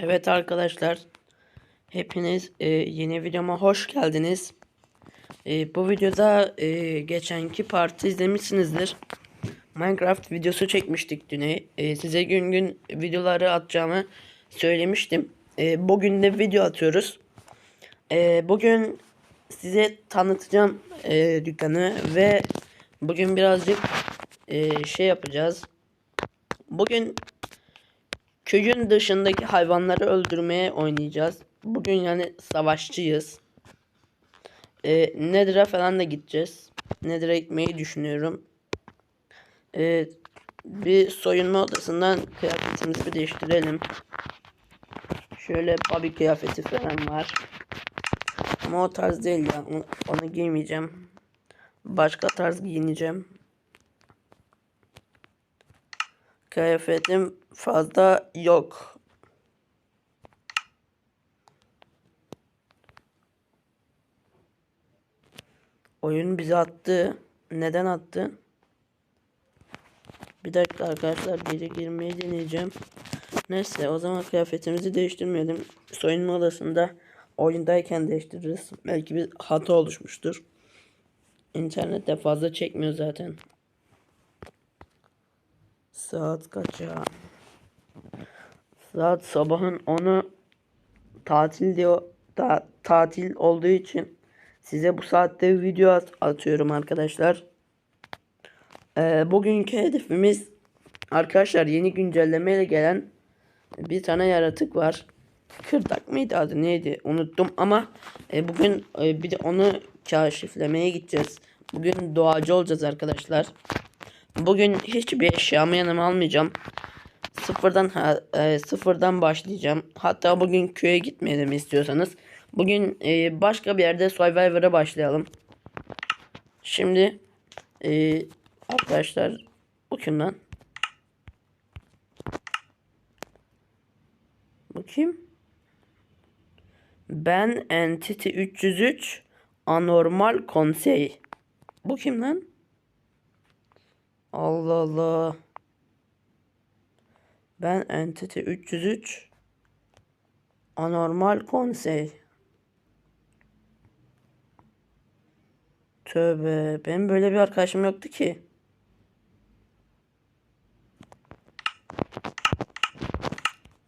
Evet arkadaşlar, hepiniz e, yeni videoma hoş geldiniz. E, bu videoda e, geçenki parti izlemişsinizdir. Minecraft videosu çekmiştik düne. E, size gün gün videoları atacağımı söylemiştim. E, bugün de video atıyoruz. E, bugün size tanıtacağım e, dükkanı ve bugün birazcık e, şey yapacağız. Bugün Köyün dışındaki hayvanları öldürmeye oynayacağız. Bugün yani savaşçıyız. Ee, Nether'a falan da gideceğiz. Nether'a gitmeyi düşünüyorum. Ee, bir soyunma odasından kıyafetimizi bir değiştirelim. Şöyle babi kıyafeti falan var. Ama o tarz değil ya. Onu, onu giymeyeceğim. Başka tarz giyineceğim. Kıyafetim fazla yok. Oyun bize attı. Neden attı? Bir dakika arkadaşlar gece girmeyi deneyeceğim. Neyse o zaman kıyafetimizi değiştirmeyelim. Soyunma odasında oyundayken değiştiririz. Belki bir hata oluşmuştur. İnternette fazla çekmiyor zaten. Saat kaç ya? Saat sabahın 10'u tatil diyor. Ta tatil olduğu için size bu saatte video at atıyorum arkadaşlar. Ee, bugünkü hedefimiz arkadaşlar yeni güncellemeyle gelen bir tane yaratık var. Kırdak mıydı adı neydi unuttum ama e, bugün e, bir de onu kaşiflemeye gideceğiz. Bugün doğacı olacağız arkadaşlar. Bugün hiçbir eşyamı yanıma almayacağım. Sıfırdan e, sıfırdan başlayacağım. Hatta bugün köye gitmeyelim istiyorsanız. Bugün e, başka bir yerde Survivor'a başlayalım. Şimdi e, arkadaşlar kim lan? Kim? Ben Entity 303 Anormal Konsey. Bu kim lan? Allah Allah. Ben Entity 303 Anormal Konsey. Tövbe. Benim böyle bir arkadaşım yoktu ki.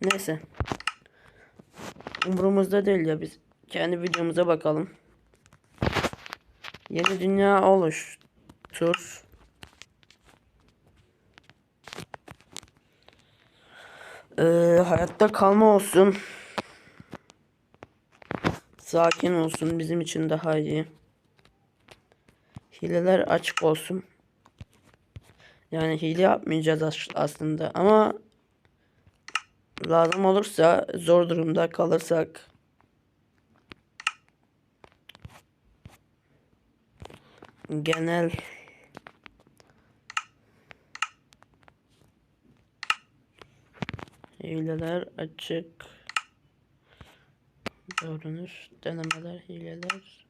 Neyse. Umurumuzda değil ya biz kendi videomuza bakalım. Yeni dünya oluştur. Ee, hayatta kalma olsun. Sakin olsun bizim için daha iyi. Hileler açık olsun. Yani hile yapmayacağız as- aslında ama lazım olursa zor durumda kalırsak genel hileler açık. Davranış denemeler hileler.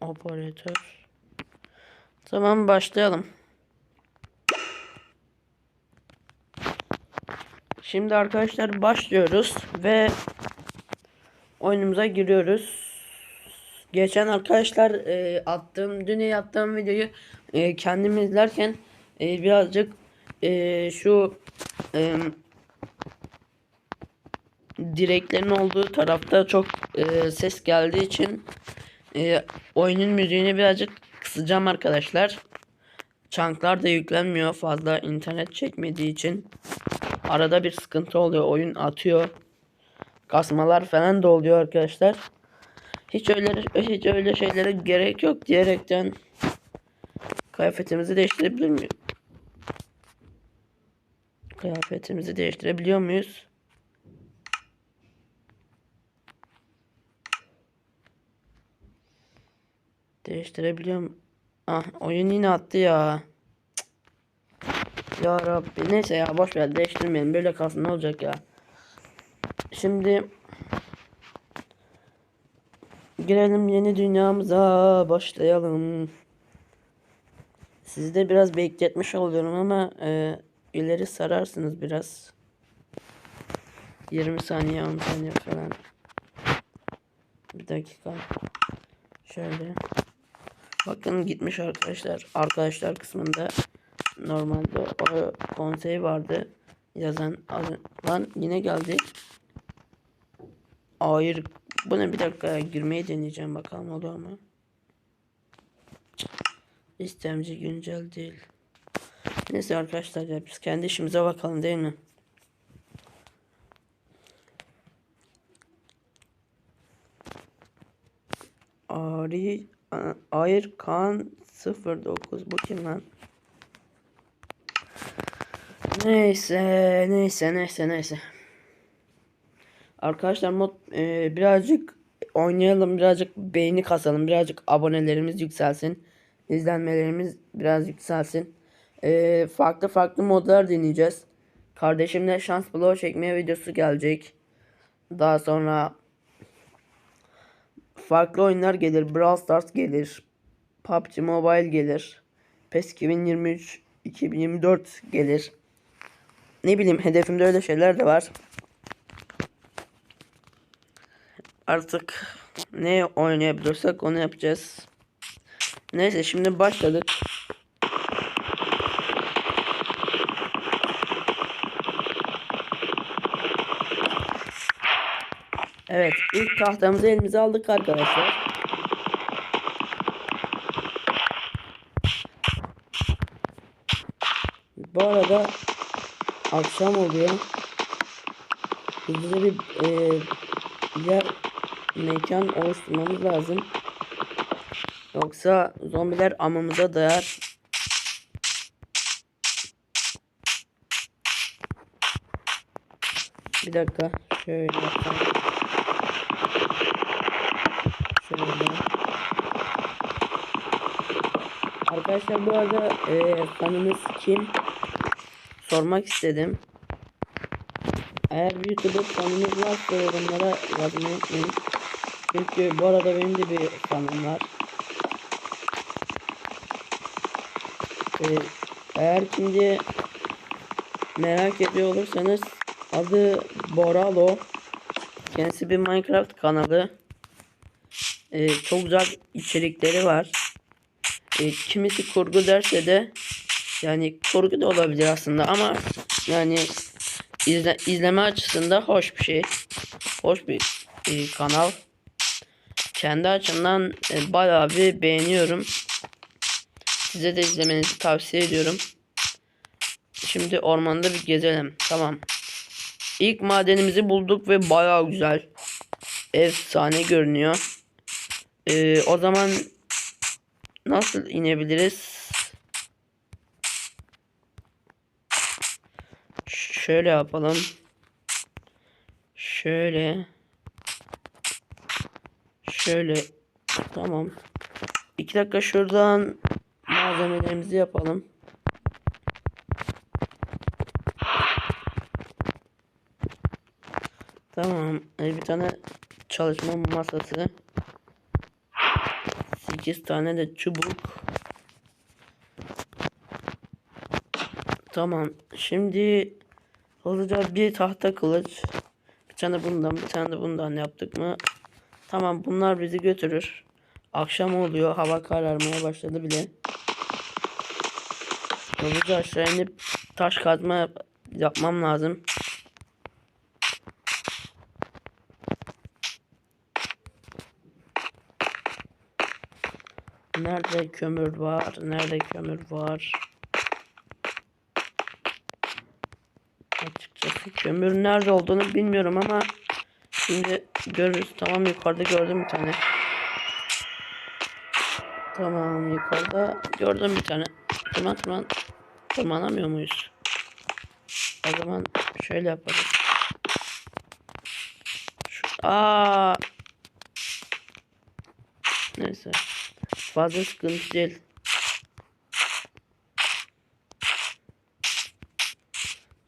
Operatör. Tamam başlayalım. Şimdi arkadaşlar başlıyoruz ve oyunumuza giriyoruz. Geçen arkadaşlar e, attığım dün yaptığım videoyu e, kendim izlerken e, birazcık e, şu e, direklerin olduğu tarafta çok e, ses geldiği için e, oyunun müziğini birazcık kısacağım arkadaşlar. Çanklar da yüklenmiyor fazla internet çekmediği için. Arada bir sıkıntı oluyor. Oyun atıyor. Kasmalar falan da oluyor arkadaşlar. Hiç öyle hiç öyle şeylere gerek yok diyerekten kıyafetimizi değiştirebilir miyiz? Kıyafetimizi değiştirebiliyor muyuz? Değiştirebiliyorum. Ah oyun yine attı ya. Ya Rabbi neyse ya boş ver değiştirmeyelim böyle kalsın ne olacak ya. Şimdi girelim yeni dünyamıza başlayalım. Sizi de biraz bekletmiş oluyorum ama e, ileri sararsınız biraz. 20 saniye 10 saniye falan. Bir dakika. Şöyle. Bakın gitmiş arkadaşlar. Arkadaşlar kısmında normalde o konsey vardı. Yazan lan yine geldi. Hayır. Bu ne bir dakika girmeyi deneyeceğim bakalım oluyor mu? İstemci güncel değil. Neyse arkadaşlar ya biz kendi işimize bakalım değil mi? Ari A- Ayır Kaan 09 bu kim lan? Neyse neyse neyse neyse. Arkadaşlar mod e, birazcık oynayalım birazcık beğeni kasalım birazcık abonelerimiz yükselsin. İzlenmelerimiz biraz yükselsin. E, farklı farklı modlar deneyeceğiz. Kardeşimle şans bloğu çekmeye videosu gelecek. Daha sonra farklı oyunlar gelir. Brawl Stars gelir. PUBG Mobile gelir. PES 2023 2024 gelir. Ne bileyim hedefimde öyle şeyler de var. Artık ne oynayabiliyorsak onu yapacağız. Neyse şimdi başladık. Evet ilk tahtamızı elimize aldık arkadaşlar. Bu arada akşam oluyor. Hızlıca bir e, yer mekan oluşturmamız lazım. Yoksa zombiler amımıza dayar. Bir dakika. Şöyle yapalım. Şöyle. Arkadaşlar bu arada e, fanınız kim? Sormak istedim. Eğer YouTuber fanınız varsa yorumlara yazmayı unutmayın. Çünkü bu arada benim de bir fanım var. Ee, eğer şimdi merak ediyor olursanız adı Boralo. Kendisi bir Minecraft kanalı. Ee, çok güzel içerikleri var. Ee, kimisi kurgu derse de yani kurgu da olabilir aslında ama yani izle, izleme açısından hoş bir şey. Hoş bir e, kanal. Kendi açımdan e, bayağı bir beğeniyorum. Size de izlemenizi tavsiye ediyorum. Şimdi ormanda bir gezelim. Tamam. İlk madenimizi bulduk ve bayağı güzel. Efsane görünüyor. Ee, o zaman nasıl inebiliriz? Şöyle yapalım. Şöyle. Şöyle. Tamam. İki dakika şuradan malzemelerimizi yapalım. Tamam. Ee, Bir tane çalışma masası. 8 tane de çubuk. Tamam. Şimdi hızlıca bir tahta kılıç. Bir tane bundan, bir tane de bundan yaptık mı? Tamam bunlar bizi götürür. Akşam oluyor. Hava kararmaya başladı bile. Hızlıca aşağı inip taş kazma yap- yapmam lazım. Nerede kömür var? Nerede kömür var? Açıkçası kömür nerede olduğunu bilmiyorum ama şimdi görürüz. Tamam yukarıda gördüm bir tane. Tamam yukarıda gördüm bir tane. Tırman tırman. Tırmanamıyor muyuz? O zaman şöyle yaparız. Şu, aa. Neyse. Fazla sıkıntı değil.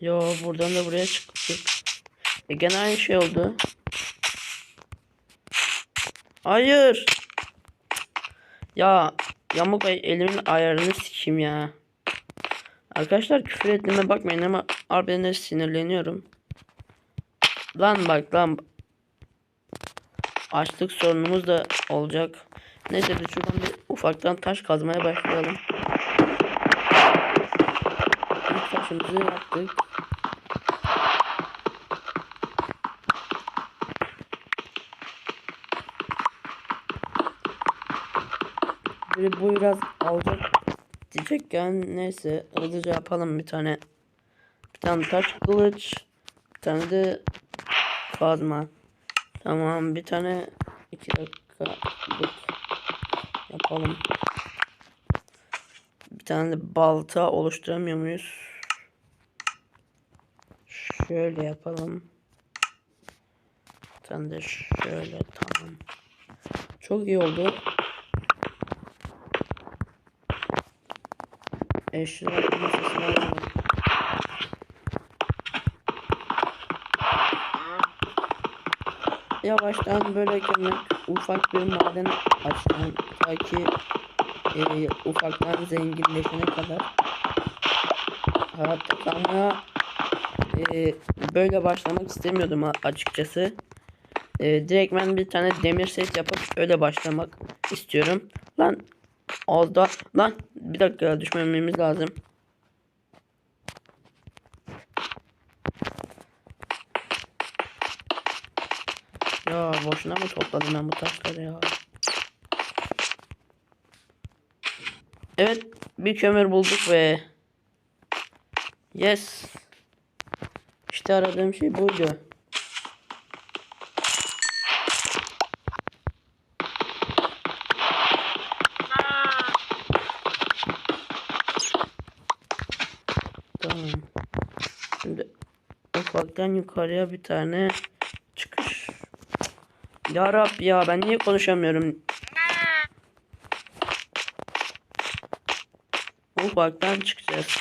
Yo buradan da buraya çıktık. E gene aynı şey oldu. Hayır. Ya Yamuk elimin ayarını sikeyim ya. Arkadaşlar küfür ettiğime bakmayın ama harbiden de sinirleniyorum. Lan bak lan. Açlık sorunumuz da olacak. Neyse biz şuradan bir ufaktan taş kazmaya başlayalım. İlk taşımızı yaptık. Biri bu biraz alacak diyecekken neyse hızlıca yapalım bir tane. Bir tane taş kılıç. Bir tane de kazma. Tamam bir tane iki dakika yapalım. Bir tane de balta oluşturamıyor muyuz? Şöyle yapalım. Bir tane de şöyle tamam. Çok iyi oldu. Eşya masasını alalım. Yavaştan böyle gömlek ufak bir maden açtım. Ta ki e, ufaktan zenginleşene kadar. Hayatta kalmaya e, böyle başlamak istemiyordum açıkçası. E, direkt ben bir tane demir set yapıp öyle başlamak istiyorum. Lan az da lan bir dakika düşmememiz lazım. Ya boşuna mı topladım ben bu taşları ya? Evet bir kömür bulduk ve yes işte aradığım şey buydu. Tamam. Şimdi ufaktan yukarıya bir tane çıkış. Ya Rab ya ben niye konuşamıyorum? Ufaktan çıkacağız.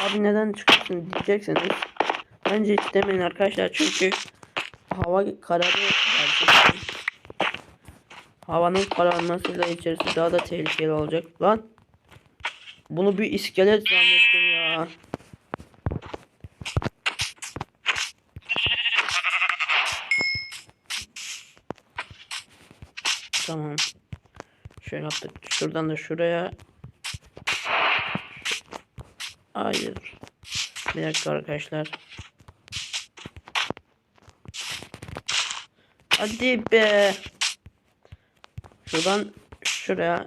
Abi neden çıkıyorsun diyeceksiniz. Bence hiç demeyin arkadaşlar çünkü hava gerçekten. Havanın kararmasıyla içerisi daha da tehlikeli olacak. Lan bunu bir iskelet zannettim ya. Tamam. Şöyle yaptık. Şuradan da şuraya. Hayır. Bir dakika arkadaşlar. Hadi be. Şuradan şuraya.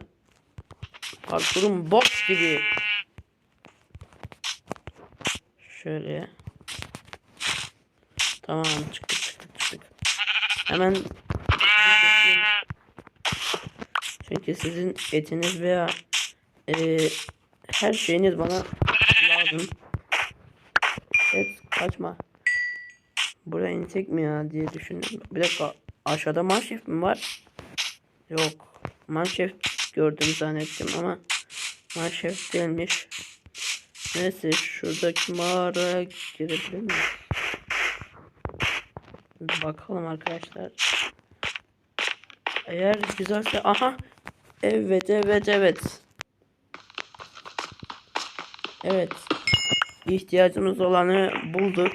Parkurum box gibi. Şöyle. Tamam çıktık çıktık çıktık. Hemen çünkü sizin etiniz veya e, her şeyiniz bana lazım. Et kaçma. Buraya insek mi ya diye düşündüm. Bir dakika aşağıda manşef mi var? Yok. Manşef gördüm zannettim ama manşef değilmiş. Neyse şuradaki mağaraya girebilir miyim? Bakalım arkadaşlar. Eğer güzelse aha evet evet evet. Evet. İhtiyacımız olanı bulduk.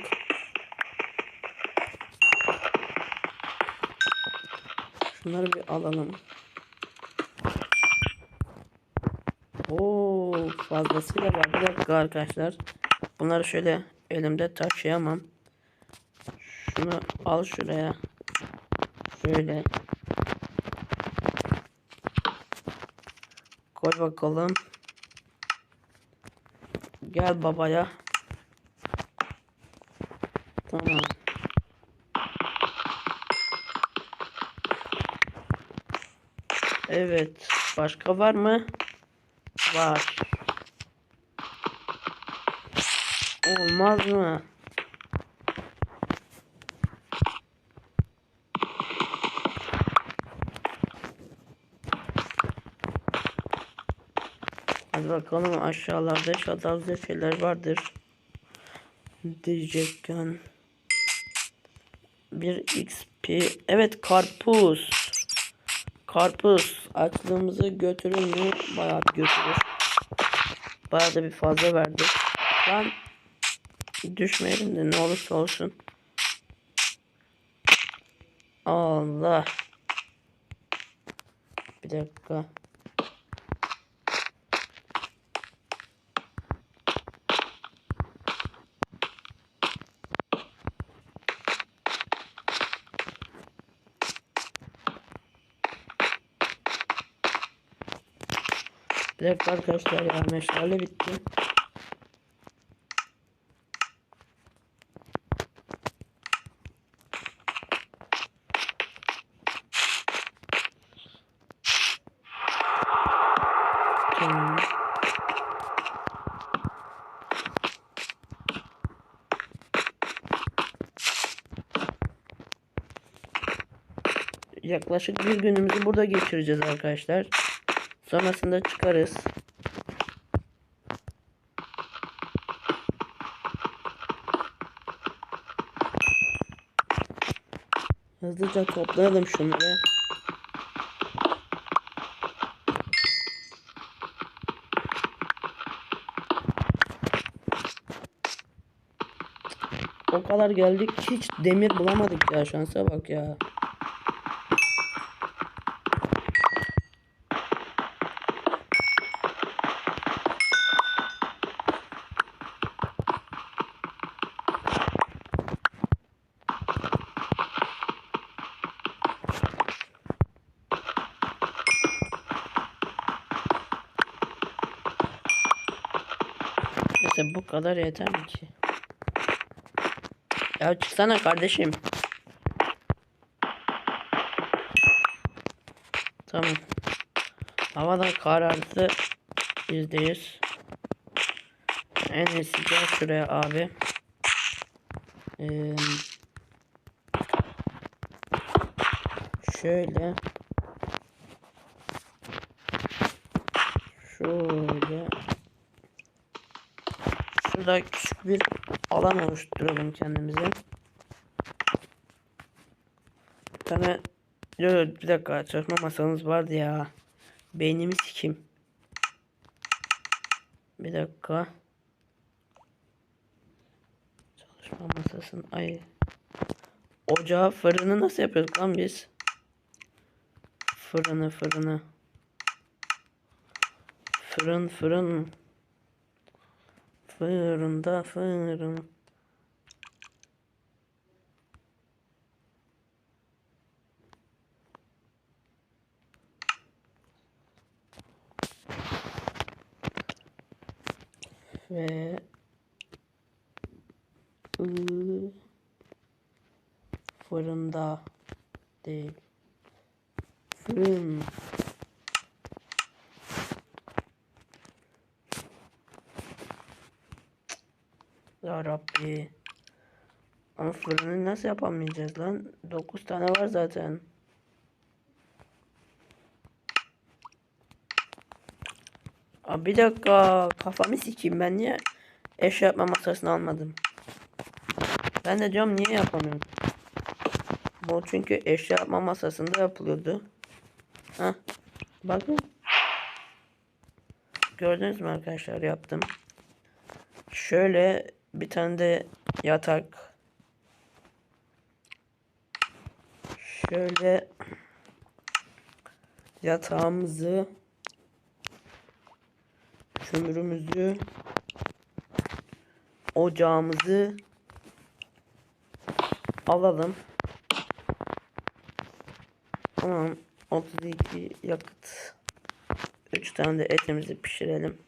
Şunları bir alalım. Oo fazlasıyla var. Bir dakika arkadaşlar. Bunları şöyle elimde taşıyamam. Şunu al şuraya. Şöyle Koy bakalım. Gel babaya. Tamam. Evet. Başka var mı? Var. Olmaz mı? Hadi bakalım aşağılarda güzel şeyler vardır. Diyecekken. Bir XP. Evet karpuz. Karpuz. Açlığımızı götürür mü? Bayağı götürür. Bayağı da bir fazla verdi. Lan düşmeyelim de ne olursa olsun. Allah. Bir dakika. Dakika arkadaşlar ya meşale bitti. Yaklaşık bir günümüzü burada geçireceğiz arkadaşlar. Sonrasında çıkarız. Hızlıca toplayalım şunları. O kadar geldik hiç demir bulamadık ya şansa bak ya. Neyse bu kadar yeter mi ki? Ya çıksana kardeşim. Tamam. Hava da karardı. Yüzde yüz. En iyisi şuraya abi. Ee. Şöyle. Şurada küçük bir alan oluşturalım kendimize. Bir tane bir dakika çalışma masanız vardı ya. Beynimi sikim. Bir dakika. Çalışma masasının ay. Ocağı fırını nasıl yapıyorduk lan biz? Fırını fırını. Fırın fırın. Fırında fırın. Ve ı, fırında değil. Fırın. Ya Rabbi. Ama fırını nasıl yapamayacağız lan? 9 tane var zaten. Abi bir dakika kafamı sikeyim ben niye eşya yapma masasını almadım. Ben de diyorum niye yapamıyorum. Bu çünkü eşya yapma masasında yapılıyordu. Ha, bakın. Gördünüz mü arkadaşlar yaptım. Şöyle bir tane de yatak. Şöyle yatağımızı kömürümüzü ocağımızı alalım. Tamam. 32 yakıt. 3 tane de etimizi pişirelim.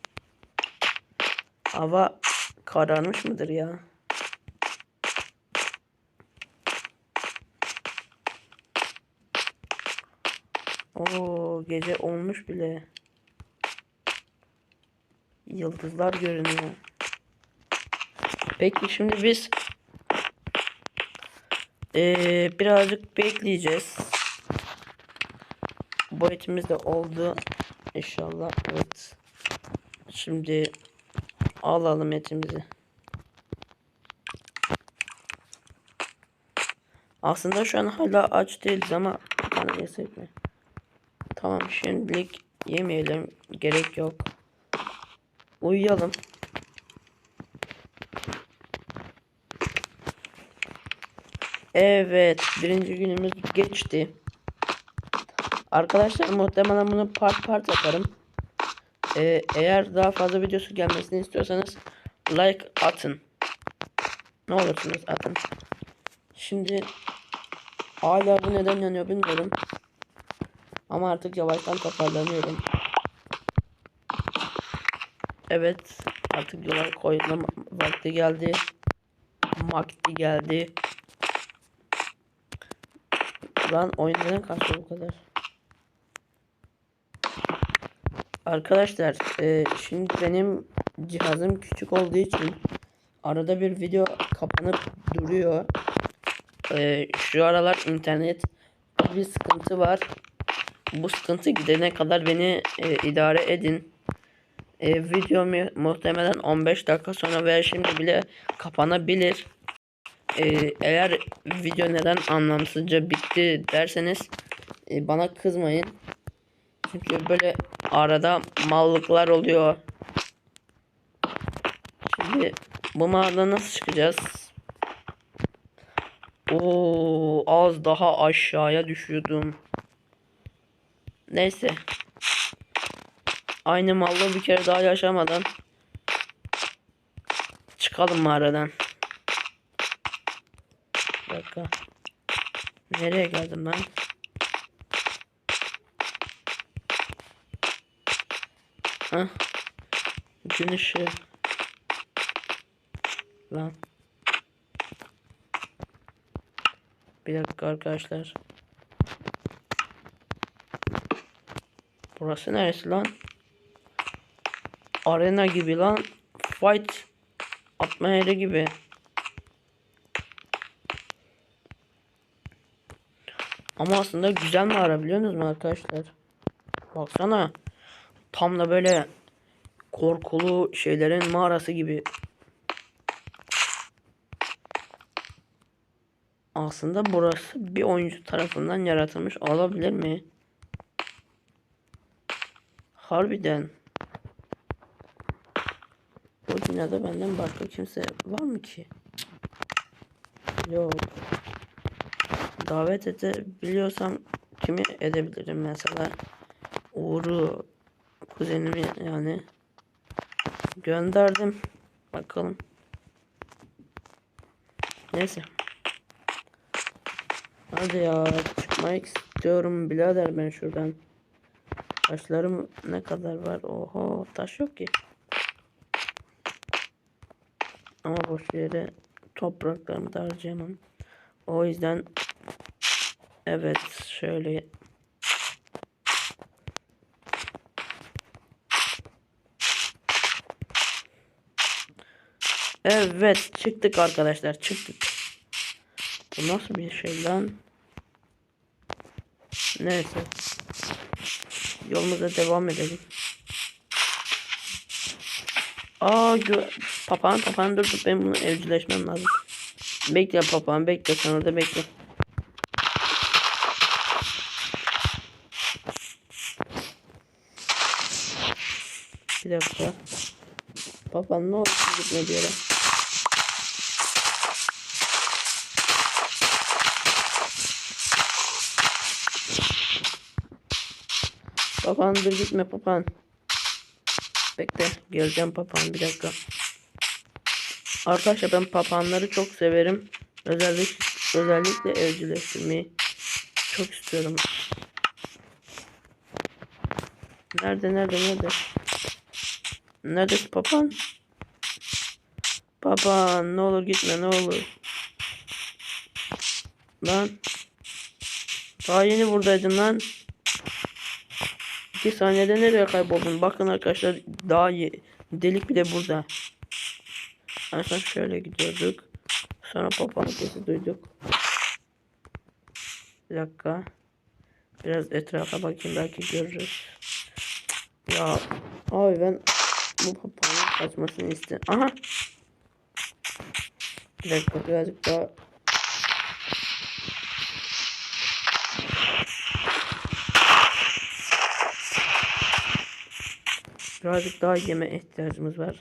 Hava kararmış mıdır ya? Oo gece olmuş bile. Yıldızlar görünüyor. Peki şimdi biz ee, birazcık bekleyeceğiz. Bu etimiz de oldu. İnşallah evet. Şimdi alalım etimizi. Aslında şu an hala aç değiliz ama tane yesek mi? Tamam şimdilik yemeyelim. Gerek yok. Uyuyalım. Evet, birinci günümüz geçti. Arkadaşlar muhtemelen bunu part part yaparım. Ee, eğer daha fazla videosu gelmesini istiyorsanız like atın. Ne olursunuz atın. Şimdi hala bu neden yanıyor bilmiyorum. Ama artık yavaştan toparlanıyorum. Evet artık yola koyma vakti geldi. Vakti geldi. Lan oyun neden kastı bu kadar? Arkadaşlar e, şimdi benim cihazım küçük olduğu için arada bir video kapanıp duruyor. E, şu aralar internet bir sıkıntı var. Bu sıkıntı gidene kadar beni e, idare edin. E, video mu- muhtemelen 15 dakika sonra veya şimdi bile kapanabilir. E, eğer video neden anlamsızca bitti derseniz e, bana kızmayın. Çünkü böyle arada mallıklar oluyor. Şimdi bu mağaradan nasıl çıkacağız? Oo, az daha aşağıya düşüyordum. Neyse. Aynı mallı bir kere daha yaşamadan çıkalım mağaradan. Bir dakika. Nereye geldim ben? Hah. Gün ışığı. Lan. Bir dakika arkadaşlar. Burası neresi lan? Arena gibi lan. Fight atma yeri gibi. Ama aslında güzel mağara biliyor musunuz arkadaşlar? Baksana. Tam da böyle korkulu şeylerin mağarası gibi. Aslında burası bir oyuncu tarafından yaratılmış olabilir mi? Harbiden. Bu dünyada benden başka kimse var mı ki? Yok. Davet edebiliyorsam kimi edebilirim mesela? Uğur'u kuzenimi yani gönderdim. Bakalım. Neyse. Hadi ya çıkmak istiyorum birader ben şuradan. Taşlarım ne kadar var? Oho taş yok ki. Ama boş yere topraklarımı da harcayamam. O yüzden evet şöyle Evet çıktık arkadaşlar çıktık. Bu nasıl bir şey lan? Neyse. Yolumuza devam edelim. Aa papağan papağan dur dur ben bunu evcilleşmem lazım. Bekle papağan bekle sen orada bekle. Bir dakika. Papağan ne oldu gitme bir yere. Papağan dur gitme papağan. Bekle geleceğim papağan bir dakika. Arkadaşlar ben papağanları çok severim. Özellikle özellikle evcilleştirmeyi çok istiyorum. Nerede nerede nerede? Neredesin papağan? Papağan ne olur gitme ne olur. Lan. Daha yeni buradaydın lan. 2 saniyede nereye kayboldun? Bakın arkadaşlar daha iyi. Delik bile burada. Son şöyle gidiyorduk. Sonra papağan sesi duyduk. Bir dakika. Biraz etrafa bakayım belki görürüz. Ya abi ben bu papağanın kaçmasını istiyorum. Aha. Bir dakika birazcık daha Birazcık daha yeme ihtiyacımız var.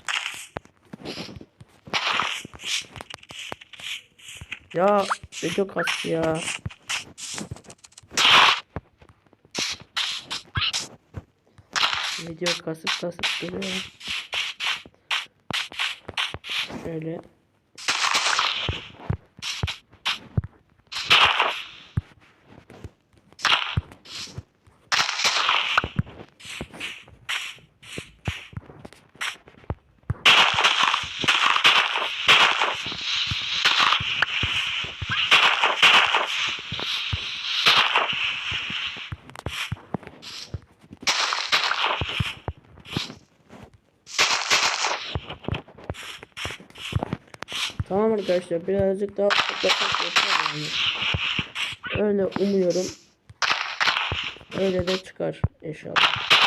Ya video kastı ya. Video kasıp kasıp duruyor. Şöyle. Tamam arkadaşlar birazcık daha yeter yani. Öyle umuyorum. Öyle de çıkar inşallah.